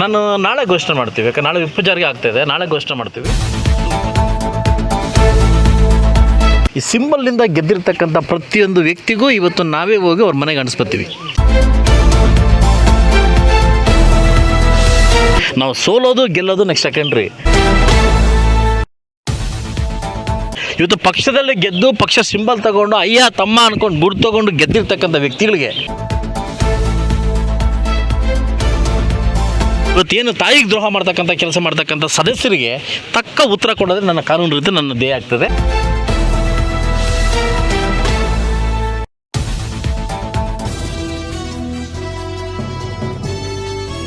ನಾನು ನಾಳೆ ಘೋಷಣೆ ಮಾಡ್ತೀವಿ. ಯಾಕಂದ್ರೆ ನಾಳೆ ವಿಪ್ ಜಾರಿಗೆ ಆಗ್ತಾ ಇದೆ. ನಾಳೆ ಘೋಷಣೆ ಮಾಡ್ತೀವಿ. ಈ ಸಿಂಬಲ್ನಿಂದ ಗೆದ್ದಿರ್ತಕ್ಕಂಥ ಪ್ರತಿಯೊಂದು ವ್ಯಕ್ತಿಗೂ ಇವತ್ತು ನಾವೇ ಹೋಗಿ ಅವ್ರ ಮನೆಗೆ ಅಣಿಸ್ಬತ್ತೀವಿ. ನಾವು ಸೋಲೋದು, ಗೆಲ್ಲೋದು ನೆಕ್ಸ್ಟ್ ಸೆಕೆಂಡ್ರಿ ಇವತ್ತು ಪಕ್ಷದಲ್ಲಿ ಗೆದ್ದು, ಪಕ್ಷ ಸಿಂಬಲ್ ತಗೊಂಡು, ಅಯ್ಯ, ತಮ್ಮ ಅನ್ಕೊಂಡು ಬುಡ್ ತಗೊಂಡು ಗೆದ್ದಿರ್ತಕ್ಕಂಥ ವ್ಯಕ್ತಿಗಳಿಗೆ ಇವತ್ತೇನು ತಾಯಿಗೆ ದ್ರೋಹ ಮಾಡ್ತಕ್ಕಂಥ ಕೆಲಸ ಮಾಡ್ತಕ್ಕಂಥ ಸದಸ್ಯರಿಗೆ ತಕ್ಕ ಉತ್ತರ ಕೊಡೋದ್ರೆ ನನ್ನ ಕಾನೂನು ರೀತಿ ನನ್ನ ದೇಹ ಆಗ್ತದೆ.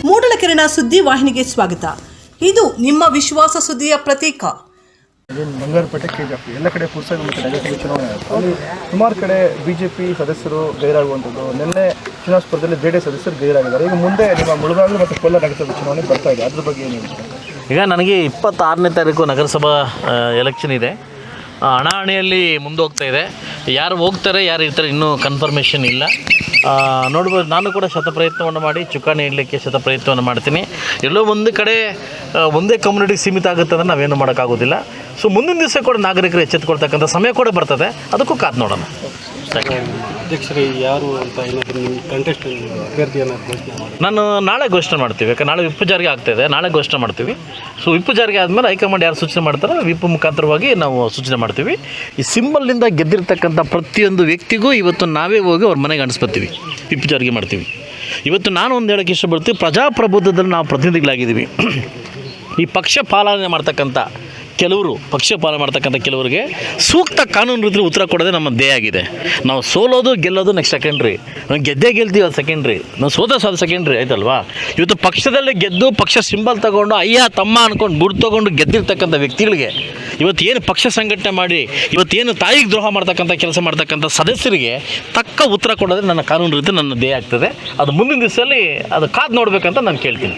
ಮೂಡಲಕೆರೆನ ಸುದ್ದಿ ವಾಹಿನಿಗೆ ಸ್ವಾಗತ. ಇದು ನಿಮ್ಮ ವಿಶ್ವಾಸ ಸುದ್ದಿಯ ಪ್ರತೀಕ. ಬಂಗಾರಪೇಟೆ ಕೆ ಜಿ ಎಲ್ಲ ಕಡೆ ಪುರಸಭೆ ಮತ್ತು ನಗರಸಭೆ ಚುನಾವಣೆ ಆಯಿತು ಸುಮಾರು ಕಡೆ ಬಿ ಜೆ ಪಿ ಸದಸ್ಯರು ಗೈರಾಗುವಂಥದ್ದು. ನಿನ್ನೆ ಚುನಾವಣಾ ಸ್ಪರ್ಧೆಯಲ್ಲಿ ಜೆ ಡಿ ಎಸ್ ಸದಸ್ಯರು ಗೈರಾಗಿದ್ದಾರೆ. ಈಗ ಮುಂದೆ ನಿಮ್ಮ ಮುಳಬಾಗಿಲು ಮತ್ತು ಕೋಲಾರ ನಗರಸಭೆ ಚುನಾವಣೆ ಬರ್ತಾ ಇದೆ. ಅದ್ರ ಬಗ್ಗೆ ಏನು? ಈಗ ನನಗೆ ಇಪ್ಪತ್ತಾರನೇ ತಾರೀಕು ನಗರಸಭಾ ಎಲೆಕ್ಷನ್ ಇದೆ. ಹಣಾಹಣಿಯಲ್ಲಿ ಮುಂದೆ ಹೋಗ್ತಾ ಇದೆ. ಯಾರು ಹೋಗ್ತಾರೆ, ಯಾರು ಇರ್ತಾರೆ ಇನ್ನೂ ಕನ್ಫರ್ಮೇಷನ್ ಇಲ್ಲ. ನೋಡ್ಬೋದು, ನಾನು ಕೂಡ ಶತಪ್ರಯತ್ನವನ್ನು ಮಾಡಿ, ಚುಕ್ಕಾಣಿ ಇಡಲಿಕ್ಕೆ ಶತಪ್ರಯತ್ನವನ್ನು ಮಾಡ್ತೀನಿ. ಎಲ್ಲೋ ಒಂದು ಕಡೆ ಒಂದೇ ಕಮ್ಯುನಿಟಿ ಸೀಮಿತ ಆಗುತ್ತೆ ಅಂದರೆ ನಾವೇನು ಮಾಡೋಕ್ಕಾಗೋದಿಲ್ಲ. ಸೊ ಮುಂದಿನ ದಿವಸ ಕೂಡ ನಾಗರಿಕರು ಎಚ್ಚೆತ್ತುಕೊಳ್ತಕ್ಕಂಥ ಸಮಯ ಕೂಡ ಬರ್ತದೆ. ಅದಕ್ಕೂ ಕಾದು ನೋಡೋಣ. ಅಧ್ಯಕ್ಷರೇ ಯಾರು ಅಂತ ಏನಾದರೂ ನಿಮ್ಮ ಕಂಟೆಸ್ಟ್ ಅಭ್ಯರ್ಥಿಯನ್ನು ಘೋಷಣೆ ಮಾಡಿ? ನಾನು ನಾಳೆ ಘೋಷಣೆ ಮಾಡ್ತೀವಿ. ಯಾಕಂದ್ರೆ ನಾಳೆ ವಿಪ್ ಜಾರಿಗೆ ಆಗ್ತಾ ಇದೆ. ನಾಳೆ ಘೋಷಣೆ ಮಾಡ್ತೀವಿ. ಸೊ ವಿಪ್ ಜಾರಿಗೆ ಆದಮೇಲೆ ಹೈಕಮಾಂಡ್ ಯಾರು ಸೂಚನೆ ಮಾಡ್ತಾರೋ ವಿಪ್ ಮುಖಾಂತರವಾಗಿ ನಾವು ಸೂಚನೆ ಮಾಡ್ತೀವಿ. ಈ ಸಿಂಬಲ್ನಿಂದ ಗೆದ್ದಿರ್ತಕ್ಕಂಥ ಪ್ರತಿಯೊಂದು ವ್ಯಕ್ತಿಗೂ ಇವತ್ತು ನಾವೇ ಹೋಗಿ ಅವ್ರ ಮನೆಗೆ ಅಣಿಸ್ಬತ್ತೀವಿ. ವಿಪ್ ಜಾರಿಗೆ ಮಾಡ್ತೀವಿ. ಇವತ್ತು ನಾನು ಒಂದು ಹೇಳೋಕ್ಕೆ ಇಷ್ಟಪಡ್ತೀವಿ ಪ್ರಜಾಪ್ರಭುತ್ವದಲ್ಲಿ ನಾವು ಪ್ರತಿನಿಧಿಗಳಾಗಿದ್ದೀವಿ. ಈ ಪಕ್ಷ ಪಾಲನೆ ಮಾಡ್ತಕ್ಕಂಥ ಕೆಲವರು ಪಕ್ಷಪಾಲ ಮಾಡ್ತಕ್ಕಂಥ ಕೆಲವರಿಗೆ ಸೂಕ್ತ ಕಾನೂನು ರೀತಿ ಉತ್ತರ ಕೊಡೋದೇ ನಮ್ಮ ಧ್ಯೇಯ ಆಗಿದೆ. ನಾವು ಸೋಲೋದು, ಗೆಲ್ಲೋದು ನೆಕ್ಸ್ಟ್ ಸೆಕೆಂಡ್ರಿ ನಾವು ಗೆದ್ದೇ ಗೆಲ್ತೀವಿ ಅದು ಸೆಕೆಂಡ್ರಿ ನಾವು ಸೋತ ಸಾಧ ಸೆಕೆಂಡ್ರಿ ಆಯ್ತಲ್ವಾ? ಇವತ್ತು ಪಕ್ಷದಲ್ಲಿ ಗೆದ್ದು, ಪಕ್ಷ ಸಿಂಬಲ್ ತಗೊಂಡು, ಅಯ್ಯ, ತಮ್ಮ ಅನ್ಕೊಂಡು ಬುಡ್ ತಗೊಂಡು ಗೆದ್ದಿರ್ತಕ್ಕಂಥ ವ್ಯಕ್ತಿಗಳಿಗೆ ಇವತ್ತು ಏನು ಪಕ್ಷ ಸಂಘಟನೆ ಮಾಡಿ ಇವತ್ತೇನು ತಾಯಿಗೆ ದ್ರೋಹ ಮಾಡ್ತಕ್ಕಂಥ ಕೆಲಸ ಮಾಡ್ತಕ್ಕಂಥ ಸದಸ್ಯರಿಗೆ ತಕ್ಕ ಉತ್ತರ ಕೊಡೋದೇ ನನ್ನ ಕಾನೂನು ರೀತಿ ನನ್ನ ಧ್ಯೇಯ ಆಗ್ತದೆ. ಅದು ಮುಂದಿನ ದಿವಸದಲ್ಲಿ ಅದು ಕಾದು ನೋಡಬೇಕಂತ ನಾನು ಕೇಳ್ತೀನಿ.